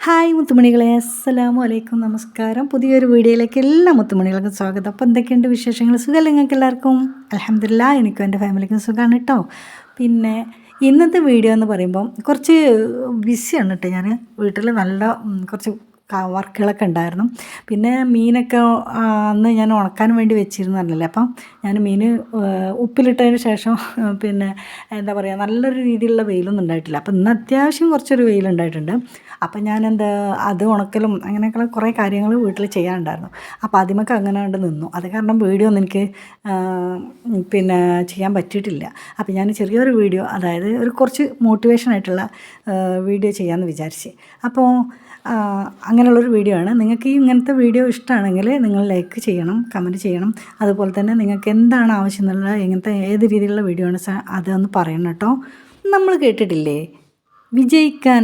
Hi മുത്തുമണികളെ അസ്സലാമു അലൈക്കും നമസ്കാരം. പുതിയൊരു വീഡിയോയിലേക്ക് എല്ലാ മുത്തുമണികൾക്കും സ്വാഗതം. അപ്പോൾ എന്തൊക്കെയുണ്ട് വിശേഷങ്ങൾ? സുഖമല്ല നിങ്ങൾക്ക് എല്ലാവർക്കും? അലഹമില്ല എനിക്കും എന്റെ ഫാമിലിക്കും സുഖമാണ് കേട്ടോ. പിന്നെ ഇന്നത്തെ വീഡിയോ എന്ന് പറയുമ്പം കുറച്ച് ബിസിയാണ് കേട്ടോ ഞാൻ വീട്ടിൽ നല്ല കുറച്ച് വർക്കുകളൊക്കെ ഉണ്ടായിരുന്നു. പിന്നെ മീനൊക്കെ അന്ന് ഞാൻ ഉണക്കാൻ വേണ്ടി വെച്ചിരുന്നല്ലേ അപ്പം ഞാൻ മീൻ ഉപ്പിലിട്ടതിന് ശേഷം പിന്നെ എന്താ പറയുക നല്ലൊരു രീതിയിലുള്ള വെയിലൊന്നും ഉണ്ടായിട്ടില്ല. അപ്പം ഇന്ന് അത്യാവശ്യം കുറച്ചൊരു വെയിലുണ്ടായിട്ടുണ്ട്. അപ്പം ഞാൻ എന്താ അത് ഉണക്കലും അങ്ങനെയൊക്കെയുള്ള കുറേ കാര്യങ്ങൾ വീട്ടിൽ ചെയ്യാനുണ്ടായിരുന്നു. അപ്പോൾ ആദ്യമൊക്കെ അങ്ങനെ കണ്ട് നിന്നു. അത് കാരണം വീഡിയോ ഒന്നും എനിക്ക് പിന്നെ ചെയ്യാൻ പറ്റിയിട്ടില്ല. അപ്പോൾ ഞാൻ ചെറിയൊരു വീഡിയോ അതായത് ഒരു കുറച്ച് മോട്ടിവേഷൻ ആയിട്ടുള്ള വീഡിയോ ചെയ്യാമെന്ന് വിചാരിച്ച്. അപ്പോൾ അങ്ങനെയുള്ളൊരു വീഡിയോ ആണ്. നിങ്ങൾക്ക് ഈ ഇങ്ങനത്തെ വീഡിയോ ഇഷ്ടമാണെങ്കിൽ നിങ്ങൾ ലൈക്ക് ചെയ്യണം കമന്റ് ചെയ്യണം. അതുപോലെ തന്നെ നിങ്ങൾക്ക് എന്താണ് ആവശ്യം എന്നുള്ള ഇങ്ങനത്തെ ഏത് രീതിയിലുള്ള വീഡിയോ ആണ് അതൊന്ന് പറയണം കേട്ടോ. നമ്മൾ കേട്ടിട്ടില്ലേ? വിജയിക്കാൻ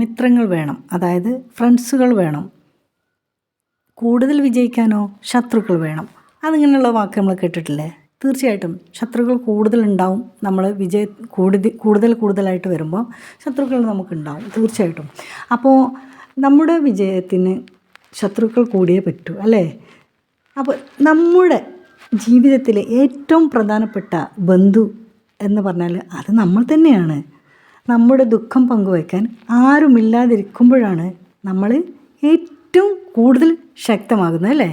മിത്രങ്ങൾ വേണം. അതായത് ഫ്രണ്ട്സുകൾ വേണം. കൂടുതൽ വിജയിക്കാനോ ശത്രുക്കൾ വേണം. അതിങ്ങനെയുള്ള വാക്ക് നമ്മൾ കേട്ടിട്ടില്ലേ? തീർച്ചയായിട്ടും ശത്രുക്കൾ കൂടുതലുണ്ടാവും. നമ്മൾ വിജയ കൂടുതൽ കൂടുതൽ കൂടുതലായിട്ട് വരുമ്പോൾ ശത്രുക്കൾ നമുക്കുണ്ടാവും. തീർച്ചയായിട്ടും. അപ്പോൾ നമ്മുടെ വിജയത്തിന് ശത്രുക്കൾ കൂടിയേ പറ്റൂ അല്ലേ? അപ്പോൾ നമ്മുടെ ജീവിതത്തിലെ ഏറ്റവും പ്രധാനപ്പെട്ട ബന്ധു എന്ന് പറഞ്ഞാൽ അത് നമ്മൾ തന്നെയാണ്. നമ്മുടെ ദുഃഖം പങ്കുവയ്ക്കാൻ ആരുമില്ലാതിരിക്കുമ്പോഴാണ് നമ്മൾ ഏറ്റവും കൂടുതൽ ശക്തമാകുന്നത് അല്ലേ?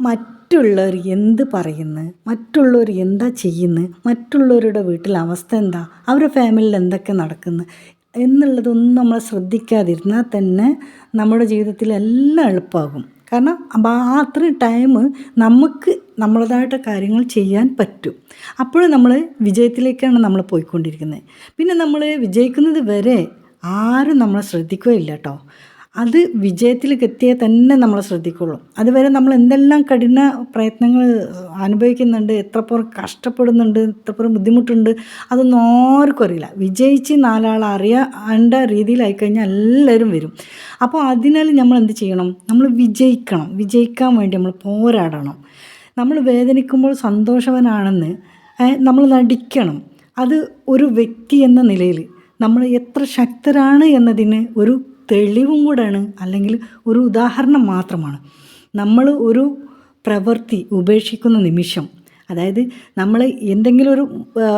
മറ്റുള്ളവർ എന്ത് പറയുന്നു മറ്റുള്ളവർ എന്താ ചെയ്യുന്നത് മറ്റുള്ളവരുടെ വീട്ടിലെ അവസ്ഥ എന്താ അവരുടെ ഫാമിലിയിൽ എന്തൊക്കെ നടക്കുന്നു എന്നുള്ളതൊന്നും നമ്മൾ ശ്രദ്ധിക്കാതിരുന്നാൽ തന്നെ നമ്മുടെ ജീവിതത്തിൽ എല്ലാം എളുപ്പമാകും. കാരണം ആ അത്രയും ടൈം നമുക്ക് നമ്മളതായിട്ട് കാര്യങ്ങൾ ചെയ്യാൻ പറ്റും. അപ്പോഴും നമ്മൾ വിജയത്തിലേക്കാണ് നമ്മൾ പോയിക്കൊണ്ടിരിക്കുന്നത്. പിന്നെ നമ്മൾ വിജയിക്കുന്നത് വരെ ആരും നമ്മളെ ശ്രദ്ധിക്കുകയില്ല കേട്ടോ. അത് വിജയത്തിലേക്ക് എത്തിയേ തന്നെ നമ്മൾ ശ്രദ്ധിക്കുള്ളൂ. അതുവരെ നമ്മൾ എന്തെല്ലാം കഠിന പ്രയത്നങ്ങൾ അനുഭവിക്കുന്നുണ്ട് എത്രപ്പുറം കഷ്ടപ്പെടുന്നുണ്ട് എത്രപ്പുറം ബുദ്ധിമുട്ടുണ്ട് അതൊന്നും ആർക്കും അറിയില്ല. വിജയിച്ച് നാലാൾ അറിയാണ്ട രീതിയിലായിക്കഴിഞ്ഞാൽ എല്ലാവരും വരും. അപ്പോൾ അതിനാൽ നമ്മൾ എന്ത് ചെയ്യണം? നമ്മൾ വിജയിക്കണം. വിജയിക്കാൻ വേണ്ടി നമ്മൾ പോരാടണം. നമ്മൾ വേദനിക്കുമ്പോൾ സന്തോഷവനാണെന്ന് നമ്മൾ നടിക്കണം. അത് ഒരു വ്യക്തി എന്ന നിലയിൽ നമ്മൾ എത്ര ശക്തരാണ് എന്നതിന് ഒരു തെളിവും കൂടെയാണ് അല്ലെങ്കിൽ ഒരു ഉദാഹരണം മാത്രമാണ്. നമ്മൾ ഒരു പ്രവൃത്തി ഉപേക്ഷിക്കുന്ന നിമിഷം അതായത് നമ്മൾ എന്തെങ്കിലും ഒരു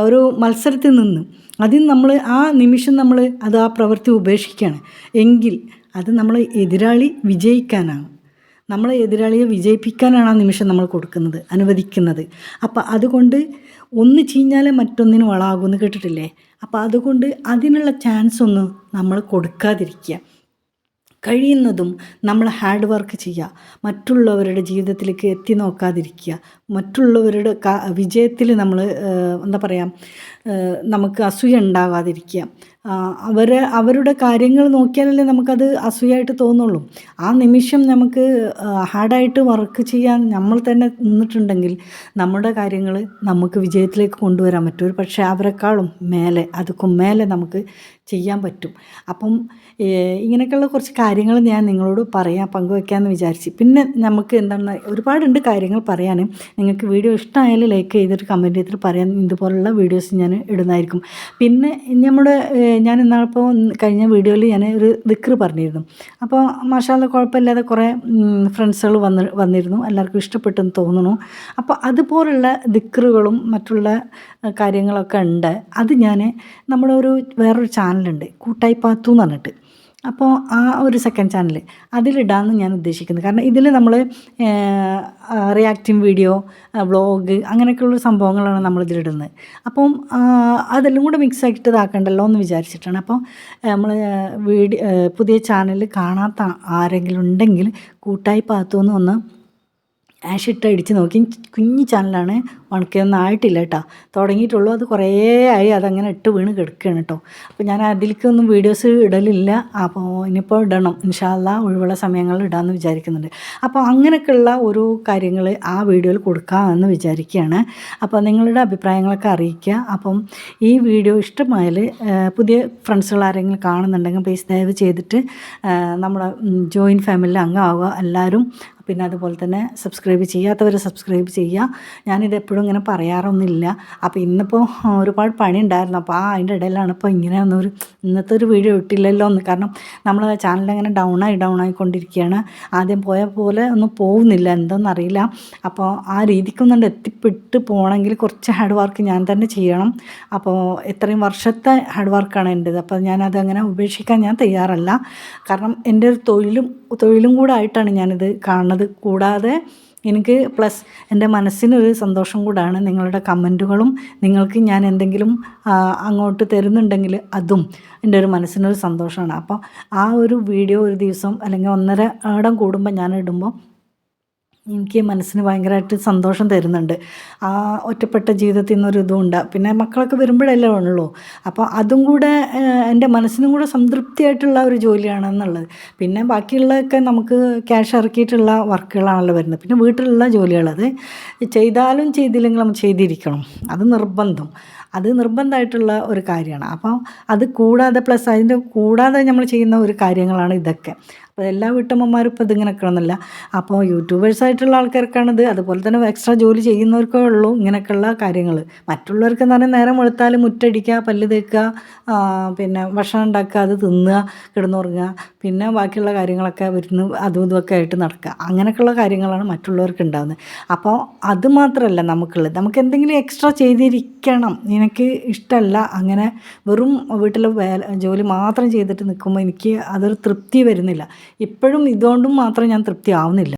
ഒരു മത്സരത്തിൽ നിന്ന് അതിൽ നമ്മൾ ആ നിമിഷം നമ്മൾ അത് ആ പ്രവൃത്തി ഉപേക്ഷിക്കുകയാണ്. എങ്കിൽ അത് നമ്മൾ എതിരാളി വിജയിക്കാനാണ്. നമ്മളെ എതിരാളിയെ വിജയിപ്പിക്കാനാണ് ആ നിമിഷം നമ്മൾ കൊടുക്കുന്നത് അനുവദിക്കുന്നത്. അപ്പം അതുകൊണ്ട് ഒന്ന് ചീഞ്ഞാലേ മറ്റൊന്നിന് വളാകുമെന്ന് കേട്ടിട്ടില്ലേ? അപ്പോൾ അതുകൊണ്ട് അതിനുള്ള ചാൻസ് ഒന്ന് നമ്മൾ കൊടുക്കാതിരിക്കുക. കഴിയുന്നതും നമ്മൾ ഹാർഡ് വർക്ക് ചെയ്യുക. മറ്റുള്ളവരുടെ ജീവിതത്തിലേക്ക് എത്തി നോക്കാതിരിക്കുക. മറ്റുള്ളവരുടെ വിജയത്തിൽ നമ്മൾ എന്താ പറയുക നമുക്ക് അസൂയ ഉണ്ടാകാതിരിക്കുക ആ, അവരെ അവരുടെ കാര്യങ്ങൾ നോക്കിയാലല്ലേ നമുക്കത് അസൂയായിട്ട് തോന്നുള്ളൂ. ആ നിമിഷം നമുക്ക് ഹാർഡായിട്ട് വർക്ക് ചെയ്യാൻ നമ്മൾ തന്നെ നിന്നിട്ടുണ്ടെങ്കിൽ നമ്മുടെ കാര്യങ്ങൾ നമുക്ക് വിജയത്തിലേക്ക് കൊണ്ടുവരാൻ പറ്റും. പക്ഷേ അവരെക്കാളും മേലെ അതുക്കും മേലെ നമുക്ക് ചെയ്യാൻ പറ്റും. അപ്പം ഇങ്ങനെയൊക്കെയുള്ള കുറച്ച് കാര്യങ്ങൾ ഞാൻ നിങ്ങളോട് പറയാൻ പങ്കുവെക്കാമെന്ന് വിചാരിച്ച്. പിന്നെ നമുക്ക് എന്താണ് ഒരുപാടുണ്ട് കാര്യങ്ങൾ പറയാൻ. നിങ്ങൾക്ക് വീഡിയോ ഇഷ്ടമായാലും ലൈക്ക് ചെയ്തിട്ട് കമന്റ് ചെയ്തിട്ട് പറയാൻ ഇതുപോലുള്ള വീഡിയോസ് ഞാൻ ഇടുന്നതായിരിക്കും. പിന്നെ നമ്മുടെ ഞാൻ ഇന്നപ്പോൾ കഴിഞ്ഞ വീഡിയോയിൽ ഞാൻ ഒരു ദിക്ർ പറഞ്ഞിരുന്നു. അപ്പോൾ മാഷാല്ല കുഴപ്പമില്ലാതെ കുറേ ഫ്രണ്ട്സുകൾ വന്ന് വന്നിരുന്നു. എല്ലാവർക്കും ഇഷ്ടപ്പെട്ടെന്ന് തോന്നുന്നു. അപ്പോൾ അതുപോലുള്ള ദിക്റുകളും മറ്റുള്ള കാര്യങ്ങളൊക്കെ ഉണ്ട്. അത് ഞാൻ നമ്മുടെ ഒരു വേറൊരു ചാനലുണ്ട് കൂട്ടായി പാത്തു എന്ന് പറഞ്ഞിട്ട്. അപ്പോൾ ആ ഒരു സെക്കൻഡ് ചാനൽ അതിലിടാമെന്ന് ഞാൻ ഉദ്ദേശിക്കുന്നത് കാരണം ഇതിൽ നമ്മൾ റിയാക്റ്റിംഗ് വീഡിയോ വ്ളോഗ് അങ്ങനെയൊക്കെയുള്ള സംഭവങ്ങളാണ് നമ്മൾ ഇതിലിടുന്നത് അപ്പം അതെല്ലാം കൂടെ മിക്സ് ആക്കിയിട്ട് ഇതാക്കണ്ടല്ലോ എന്ന് വിചാരിച്ചിട്ടാണ്. അപ്പോൾ നമ്മൾ വീഡിയോ പുതിയ ചാനൽ കാണാത്ത ആരെങ്കിലും ഉണ്ടെങ്കിൽ കൂട്ടായി പാത്തുനിന്ന് ഒന്ന് ആഷിട്ട് അടിച്ച് നോക്കി. കുഞ്ഞു ചാനലാണ് വണക്കിയൊന്നും ആയിട്ടില്ല കേട്ടോ. തുടങ്ങിയിട്ടുള്ളൂ. അത് കുറേ ആയി അതങ്ങനെ ഇട്ട് വീണ് കിടക്കുകയാണ് കേട്ടോ. അപ്പോൾ ഞാൻ അതിലേക്കൊന്നും വീഡിയോസ് ഇടലില്ല. അപ്പോൾ ഇനിയിപ്പോൾ ഇടണം. ഇൻഷാല്ല ഒഴിവുള്ള സമയങ്ങളിൽ ഇടാമെന്ന് വിചാരിക്കുന്നുണ്ട്. അപ്പോൾ അങ്ങനെയൊക്കെയുള്ള ഒരു കാര്യങ്ങൾ ആ വീഡിയോയിൽ കൊടുക്കാമെന്ന് വിചാരിക്കുകയാണ്. അപ്പോൾ നിങ്ങളുടെ അഭിപ്രായങ്ങളൊക്കെ അറിയിക്കുക. അപ്പം ഈ വീഡിയോ ഇഷ്ടമായാൽ പുതിയ ഫ്രണ്ട്സുകൾ ആരെങ്കിലും കാണുന്നുണ്ടെങ്കിൽ പ്ലീസ് ദയവ് ചെയ്തിട്ട് നമ്മുടെ ജോയിന്റ് ഫാമിലിയിൽ അംഗമാവുക എല്ലാവരും പിന്നെ അതുപോലെ തന്നെ സബ്സ്ക്രൈബ് ചെയ്യാത്തവർ സബ്സ്ക്രൈബ് ചെയ്യുക. ഞാനിത് എപ്പോഴും ഇങ്ങനെ പറയാറൊന്നുമില്ല. അപ്പോൾ ഇന്നിപ്പോൾ ഒരുപാട് പണി ഉണ്ടായിരുന്നു അപ്പോൾ ആ അതിന്റെ ഇടയിലാണ് ഇപ്പോൾ ഇങ്ങനെ ഒന്നൊരു ഇന്നത്തെ ഒരു വീഡിയോ ഇട്ടില്ലല്ലോ എന്ന്. കാരണം നമ്മൾ ചാനൽ അങ്ങനെ ഡൗൺ ആയി ഡൗൺ ആയിക്കൊണ്ടിരിക്കുകയാണ്. ആദ്യം പോയ പോലെ ഒന്നും പോകുന്നില്ല. എന്തോന്നറിയില്ല അപ്പോൾ ആ രീതിക്കൊന്നും എത്തിപ്പെട്ട് പോകണമെങ്കിൽ കുറച്ച് ഹാർഡ് വർക്ക് ഞാൻ തന്നെ ചെയ്യണം. അപ്പോൾ ഇത്രയും വർഷത്തെ ഹാർഡ് വർക്കാണ് എന്റേത് അപ്പോൾ ഞാനതങ്ങനെ ഉപേക്ഷിക്കാൻ ഞാൻ തയ്യാറല്ല. കാരണം എന്റെ ഒരു തൊഴിലും തൊഴിലും കൂടെ ആയിട്ടാണ് ഞാനിത് കാണുന്നത്. കൂടാതെ എനിക്ക് പ്ലസ് എന്റെ മനസ്സിനൊരു സന്തോഷം കൂടാണ് നിങ്ങളുടെ കമന്റുകളും നിങ്ങൾക്ക് ഞാൻ എന്തെങ്കിലും അങ്ങോട്ട് തരുന്നുണ്ടെങ്കിൽ അതും എന്റെ ഒരു മനസ്സിനൊരു സന്തോഷമാണ്. അപ്പോൾ ആ ഒരു വീഡിയോ ഒരു ദിവസം അല്ലെങ്കിൽ ഒന്നര ഇടം കൂടുമ്പോൾ ഞാൻ ഇടുമ്പോൾ എനിക്ക് മനസ്സിന് ഭയങ്കരമായിട്ട് സന്തോഷം തരുന്നുണ്ട്. ആ ഒറ്റപ്പെട്ട ജീവിതത്തിൽ നിന്നൊരു ഇതുമുണ്ട് പിന്നെ മക്കളൊക്കെ വരുമ്പോഴല്ലേ ഉള്ളൂ. അപ്പോൾ അതും കൂടെ എന്റെ മനസ്സിനും കൂടെ സംതൃപ്തിയായിട്ടുള്ള ഒരു ജോലിയാണെന്നുള്ളത്. പിന്നെ ബാക്കിയുള്ളതൊക്കെ നമുക്ക് ക്യാഷ് ഇറക്കിയിട്ടുള്ള വർക്കുകളാണല്ലോ വരുന്നത്. പിന്നെ വീട്ടിലുള്ള ജോലികളത് ചെയ്താലും ചെയ്തില്ലെങ്കിലും ചെയ്തിരിക്കണം. അത് നിർബന്ധം. അത് നിർബന്ധമായിട്ടുള്ള ഒരു കാര്യമാണ്. അപ്പോൾ അത് കൂടാതെ പ്ലസ് അതിന്റെ കൂടാതെ നമ്മൾ ചെയ്യുന്ന ഒരു കാര്യങ്ങളാണ് ഇതൊക്കെ. അപ്പോൾ എല്ലാ വീട്ടമ്മമാരും ഇപ്പോൾ ഇതിങ്ങനെ നിൽക്കണമെന്നില്ല അപ്പോൾ യൂട്യൂബേഴ്സ് ആയിട്ടുള്ള ആൾക്കാർക്കാണിത്. അതുപോലെ തന്നെ എക്സ്ട്രാ ജോലി ചെയ്യുന്നവർക്കേ ഉള്ളൂ ഇങ്ങനെയൊക്കെയുള്ള കാര്യങ്ങൾ മറ്റുള്ളവർക്ക് എന്ന് പറഞ്ഞാൽ നേരം വെളുത്താൽ മുറ്റടിക്കുക പല്ല് തേക്കുക പിന്നെ ഭക്ഷണം ഉണ്ടാക്കുക അത് തിന്നുക കിടന്നുറങ്ങുക പിന്നെ ബാക്കിയുള്ള കാര്യങ്ങളൊക്കെ വരുന്നു അതും ഇതുമൊക്കെ ആയിട്ട് നടക്കുക. അങ്ങനെയൊക്കെയുള്ള കാര്യങ്ങളാണ് മറ്റുള്ളവർക്ക് ഉണ്ടാകുന്നത് അപ്പോൾ അത് മാത്രമല്ല നമുക്കുള്ളത്. നമുക്ക് എന്തെങ്കിലും എക്സ്ട്രാ ചെയ്തിരിക്കണം. എനിക്ക് ഇഷ്ടമല്ല. അങ്ങനെ വെറും വീട്ടിലെ ജോലി മാത്രം ചെയ്തിട്ട് നിൽക്കുമ്പോൾ എനിക്ക് അതൊരു തൃപ്തി വരുന്നില്ല. ഇപ്പോഴും ഇതുകൊണ്ടും മാത്രം ഞാൻ തൃപ്തി ആവുന്നില്ല